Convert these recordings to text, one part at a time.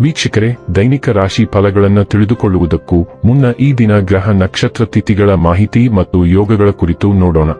ವೀಕ್ಷಕರೇ, ದೈನಿಕ ರಾಶಿ ಫಲಗಳನ್ನು ತಿಳಿದುಕೊಳ್ಳುವುದಕ್ಕೂ ಮುನ್ನ ಈ ದಿನ ಗ್ರಹ ನಕ್ಷತ್ರ ತಿಥಿಗಳ ಮಾಹಿತಿ ಮತ್ತು ಯೋಗಗಳ ಕುರಿತು ನೋಡೋಣ.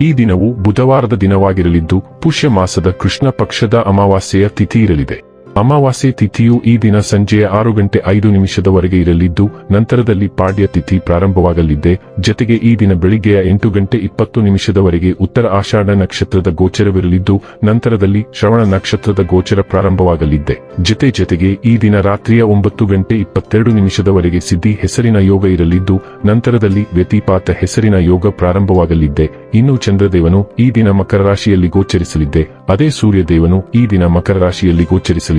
ಈ ದಿನವು ಬುಧವಾರದ ದಿನವಾಗಿರಲಿದ್ದು, ಪುಷ್ಯ ಮಾಸದ ಕೃಷ್ಣ ಪಕ್ಷದ ಅಮಾವಾಸ್ಯೆಯ ತಿಥಿ ಇರಲಿದೆ. ಅಮಾವಾಸ್ಯೆ ತಿಥಿಯು ಈ ದಿನ ಸಂಜೆಯ ಆರು ಗಂಟೆ ಐದು ನಿಮಿಷದವರೆಗೆ ಇರಲಿದ್ದು, ನಂತರದಲ್ಲಿ ಪಾಡ್ಯ ತಿಥಿ ಪ್ರಾರಂಭವಾಗಲಿದೆ. ಜತೆಗೆ ಈ ದಿನ ಬೆಳಿಗ್ಗೆಯ ಎಂಟು ಗಂಟೆ ಇಪ್ಪತ್ತು ನಿಮಿಷದವರೆಗೆ ಉತ್ತರ ಆಷಾಢ ನಕ್ಷತ್ರದ ಗೋಚರವಿರಲಿದ್ದು, ನಂತರದಲ್ಲಿ ಶ್ರವಣ ನಕ್ಷತ್ರದ ಗೋಚರ ಪ್ರಾರಂಭವಾಗಲಿದೆ. ಜತೆ ಜತೆಗೆ ಈ ದಿನ ರಾತ್ರಿಯ ಒಂಬತ್ತು ಗಂಟೆ ಇಪ್ಪತ್ತೆರಡು ನಿಮಿಷದವರೆಗೆ ಸಿದ್ಧಿ ಹೆಸರಿನ ಯೋಗ ಇರಲಿದ್ದು, ನಂತರದಲ್ಲಿ ವ್ಯತಿಪಾತ ಹೆಸರಿನ ಯೋಗ ಪ್ರಾರಂಭವಾಗಲಿದೆ. ಇನ್ನು ಚಂದ್ರದೇವನು ಈ ದಿನ ಮಕರ ರಾಶಿಯಲ್ಲಿ ಗೋಚರಿಸಲಿದ್ದೆ ಅದೇ ಸೂರ್ಯದೇವನು ಈ ದಿನ ಮಕರ ರಾಶಿಯಲ್ಲಿ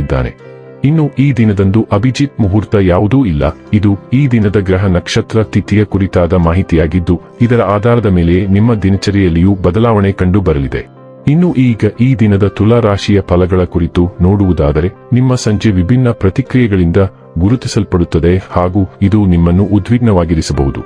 ಗೋಚರಿಸಲಿದ್ದಾನೆ ಇನ್ನು ಈ ದಿನದಂದು ಅಭಿಜಿತ್ ಮುಹೂರ್ತ ಯಾವುದೂ ಇಲ್ಲ. ಇದು ಈ ದಿನದ ಗ್ರಹ ನಕ್ಷತ್ರ ತಿಥಿಯ ಕುರಿತಾದ ಮಾಹಿತಿಯಾಗಿದ್ದು, ಇದರ ಆಧಾರದ ಮೇಲೆ ನಿಮ್ಮ ದಿನಚರಿಯಲ್ಲಿಯೂ ಬದಲಾವಣೆ ಕಂಡು ಬರಲಿದೆ. ಇನ್ನು ಈಗ ಈ ದಿನದ ತುಲಾ ರಾಶಿಯ ಫಲಗಳ ಕುರಿತು ನೋಡುವುದಾದರೆ, ನಿಮ್ಮ ಸಂಜೆ ವಿಭಿನ್ನ ಪ್ರತಿಕ್ರಿಯೆಗಳಿಂದ ಗುರುತಿಸಲ್ಪಡುತ್ತದೆ ಹಾಗೂ ಇದು ನಿಮ್ಮನ್ನು ಉದ್ವಿಗ್ನವಾಗಿರಿಸಬಹುದು.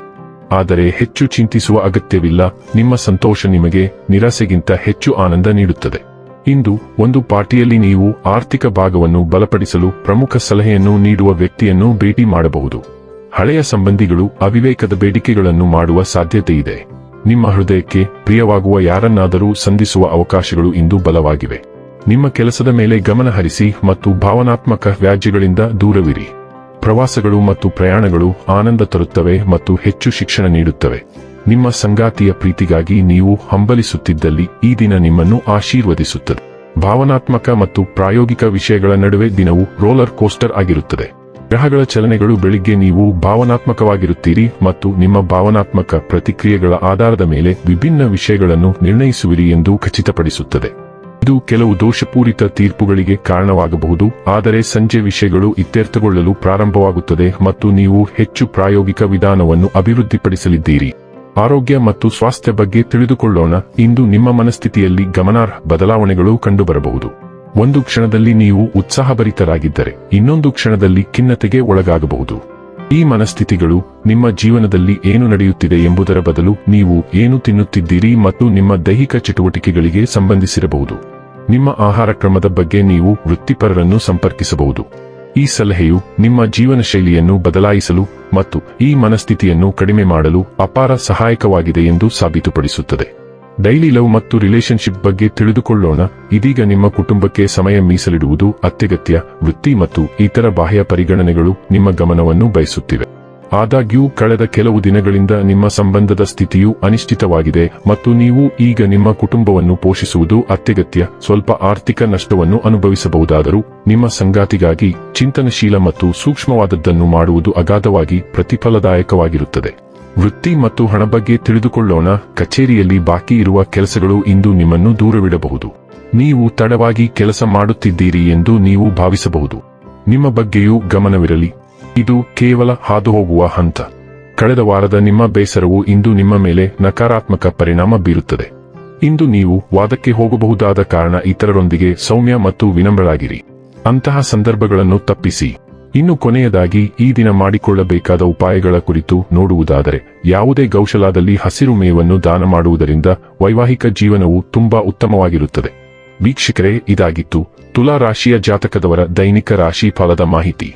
ಆದರೆ ಹೆಚ್ಚು ಚಿಂತಿಸುವ ಅಗತ್ಯವಿಲ್ಲ, ನಿಮ್ಮ ಸಂತೋಷ ನಿಮಗೆ ನಿರಾಸೆಗಿಂತ ಹೆಚ್ಚು ಆನಂದ ನೀಡುತ್ತದೆ. ಇಂದು ಒಂದು ಪಾರ್ಟಿಯಲ್ಲಿ ನೀವು ಆರ್ಥಿಕ ಭಾಗವನ್ನು ಬಲಪಡಿಸಲು ಪ್ರಮುಖ ಸಲಹೆಯನ್ನು ನೀಡುವ ವ್ಯಕ್ತಿಯನ್ನು ಭೇಟಿ ಮಾಡಬಹುದು. ಹಳೆಯ ಸಂಬಂಧಿಗಳು ಅವಿವೇಕದ ಬೇಡಿಕೆಗಳನ್ನು ಮಾಡುವ ಸಾಧ್ಯತೆ ಇದೆ. ನಿಮ್ಮ ಹೃದಯಕ್ಕೆ ಪ್ರಿಯವಾಗುವ ಯಾರನ್ನಾದರೂ ಸಂಧಿಸುವ ಅವಕಾಶಗಳು ಇಂದು ಬಲವಾಗಿವೆ. ನಿಮ್ಮ ಕೆಲಸದ ಮೇಲೆ ಗಮನ ಹರಿಸಿ ಮತ್ತು ಭಾವನಾತ್ಮಕ ವ್ಯಾಜ್ಯಗಳಿಂದ ದೂರವಿರಿ. ಪ್ರವಾಸಗಳು ಮತ್ತು ಪ್ರಯಾಣಗಳು ಆನಂದ ತರುತ್ತವೆ ಮತ್ತು ಹೆಚ್ಚು ಶಿಕ್ಷಣ ನೀಡುತ್ತವೆ. ನಿಮ್ಮ ಸಂಗಾತಿಯ ಪ್ರೀತಿಗಾಗಿ ನೀವು ಹಂಬಲಿಸುತ್ತಿದ್ದಲ್ಲಿ ಈ ದಿನ ನಿಮ್ಮನ್ನು ಆಶೀರ್ವದಿಸುತ್ತದೆ. ಭಾವನಾತ್ಮಕ ಮತ್ತು ಪ್ರಾಯೋಗಿಕ ವಿಷಯಗಳ ನಡುವೆ ದಿನವು ರೋಲರ್ ಕೋಸ್ಟರ್ ಆಗಿರುತ್ತದೆ. ಗ್ರಹಗಳ ಚಲನೆಗಳು ಬೆಳಿಗ್ಗೆ ನೀವು ಭಾವನಾತ್ಮಕವಾಗಿರುತ್ತೀರಿ ಮತ್ತು ನಿಮ್ಮ ಭಾವನಾತ್ಮಕ ಪ್ರತಿಕ್ರಿಯೆಗಳ ಆಧಾರದ ಮೇಲೆ ವಿಭಿನ್ನ ವಿಷಯಗಳನ್ನು ನಿರ್ಣಯಿಸುವಿರಿ ಎಂದು ಖಚಿತಪಡಿಸುತ್ತದೆ. ಇದು ಕೆಲವು ದೋಷಪೂರಿತ ತೀರ್ಪುಗಳಿಗೆ ಕಾರಣವಾಗಬಹುದು, ಆದರೆ ಸಂಜೆ ವಿಷಯಗಳು ಇತ್ಯರ್ಥಗೊಳ್ಳಲು ಪ್ರಾರಂಭವಾಗುತ್ತದೆ ಮತ್ತು ನೀವು ಹೆಚ್ಚು ಪ್ರಾಯೋಗಿಕ ವಿಧಾನವನ್ನು ಅಭಿವೃದ್ಧಿಪಡಿಸಲಿದ್ದೀರಿ. ಆರೋಗ್ಯ ಮತ್ತು ಸ್ವಾಸ್ಥ್ಯ ಬಗ್ಗೆ ತಿಳಿದುಕೊಳ್ಳೋಣ. ಇಂದು ನಿಮ್ಮ ಮನಸ್ಥಿತಿಯಲ್ಲಿ ಗಮನಾರ್ಹ ಬದಲಾವಣೆಗಳು ಕಂಡುಬರಬಹುದು. ಒಂದು ಕ್ಷಣದಲ್ಲಿ ನೀವು ಉತ್ಸಾಹಭರಿತರಾಗಿದ್ದರೆ, ಇನ್ನೊಂದು ಕ್ಷಣದಲ್ಲಿ ಖಿನ್ನತೆಗೆ ಒಳಗಾಗಬಹುದು. ಈ ಮನಸ್ಥಿತಿಗಳು ನಿಮ್ಮ ಜೀವನದಲ್ಲಿ ಏನು ನಡೆಯುತ್ತಿದೆ ಎಂಬುದರ ಬದಲು ನೀವು ಏನು ತಿನ್ನುತ್ತಿದ್ದೀರಿ ಮತ್ತು ನಿಮ್ಮ ದೈಹಿಕ ಚಟುವಟಿಕೆಗಳಿಗೆ ಸಂಬಂಧಿಸಿರಬಹುದು. ನಿಮ್ಮ ಆಹಾರ ಕ್ರಮದ ಬಗ್ಗೆ ನೀವು ವೃತ್ತಿಪರರನ್ನು ಸಂಪರ್ಕಿಸಬಹುದು. ಈ ಸಲಹೆಯು ನಿಮ್ಮ ಜೀವನ ಶೈಲಿಯನ್ನು ಬದಲಾಯಿಸಲು ಮತ್ತು ಈ ಮನಸ್ಥಿತಿಯನ್ನು ಕಡಿಮೆ ಮಾಡಲು ಅಪಾರ ಸಹಾಯಕವಾಗಿದೆ ಎಂದು ಸಾಬೀತುಪಡಿಸುತ್ತದೆ. ಡೈಲಿ ಲವ್ ಮತ್ತು ರಿಲೇಶನ್ಶಿಪ್ ಬಗ್ಗೆ ತಿಳಿದುಕೊಳ್ಳೋಣ. ಇದೀಗ ನಿಮ್ಮ ಕುಟುಂಬಕ್ಕೆ ಸಮಯ ಮೀಸಲಿಡುವುದು ಅತ್ಯಗತ್ಯ. ವೃತ್ತಿ ಮತ್ತು ಇತರ ಬಾಹ್ಯ ಪರಿಗಣನೆಗಳು ನಿಮ್ಮ ಗಮನವನ್ನು ಬಯಸುತ್ತಿವೆ. ಆದಾಗ್ಯೂ ಕಳೆದ ಕೆಲವು ದಿನಗಳಿಂದ ನಿಮ್ಮ ಸಂಬಂಧದ ಸ್ಥಿತಿಯು ಅನಿಶ್ಚಿತವಾಗಿದೆ ಮತ್ತು ನೀವು ಈಗ ನಿಮ್ಮ ಕುಟುಂಬವನ್ನು ಪೋಷಿಸುವುದು ಅತ್ಯಗತ್ಯ. ಸ್ವಲ್ಪ ಆರ್ಥಿಕ ನಷ್ಟವನ್ನು ಅನುಭವಿಸಬಹುದಾದರೂ ನಿಮ್ಮ ಸಂಗಾತಿಗಾಗಿ ಚಿಂತನಶೀಲ ಮತ್ತು ಸೂಕ್ಷ್ಮವಾದದ್ದನ್ನು ಮಾಡುವುದು ಅಗಾಧವಾಗಿ ಪ್ರತಿಫಲದಾಯಕವಾಗಿರುತ್ತದೆ. ವೃತ್ತಿ ಮತ್ತು ಹಣ ಬಗ್ಗೆ ತಿಳಿದುಕೊಳ್ಳೋಣ. ಕಚೇರಿಯಲ್ಲಿ ಬಾಕಿ ಇರುವ ಕೆಲಸಗಳು ಇಂದು ನಿಮ್ಮನ್ನು ದೂರವಿಡಬಹುದು. ನೀವು ತಡವಾಗಿ ಕೆಲಸ ಮಾಡುತ್ತಿದ್ದೀರಿ ಎಂದು ನೀವು ಭಾವಿಸಬಹುದು. ನಿಮ್ಮ ಬಗ್ಗೆಯೂ ಗಮನವಿರಲಿ. ಇದು ಕೇವಲ ಹಾದುಹೋಗುವ ಹಂತ. ಕಳೆದ ವಾರದ ನಿಮ್ಮ ಬೇಸರವು ಇಂದು ನಿಮ್ಮ ಮೇಲೆ ನಕಾರಾತ್ಮಕ ಪರಿಣಾಮ ಬೀರುತ್ತದೆ. ಇಂದು ನೀವು ವಾದಕ್ಕೆ ಹೋಗಬಹುದಾದ ಕಾರಣ ಇತರರೊಂದಿಗೆ ಸೌಮ್ಯ ಮತ್ತು ವಿನಮ್ರರಾಗಿರಿ. ಅಂತಹ ಸಂದರ್ಭಗಳನ್ನು ತಪ್ಪಿಸಿ. ಇನ್ನು ಕೊನೆಯದಾಗಿ ಈ ದಿನ ಮಾಡಿಕೊಳ್ಳಬೇಕಾದ ಉಪಾಯಗಳ ಕುರಿತು ನೋಡುವುದಾದರೆ, ಯಾವುದೇ ಗೌಶಲಾದಲ್ಲಿ ಹಸಿರು ಮೇವನ್ನು ದಾನ ಮಾಡುವುದರಿಂದ ವೈವಾಹಿಕ ಜೀವನವು ತುಂಬಾ ಉತ್ತಮವಾಗಿರುತ್ತದೆ. ವೀಕ್ಷಕರೇ, ಇದಾಗಿತ್ತು ತುಲಾ ರಾಶಿಯ ಜಾತಕದವರ ದೈನಿಕ ರಾಶಿ ಫಲದ ಮಾಹಿತಿ.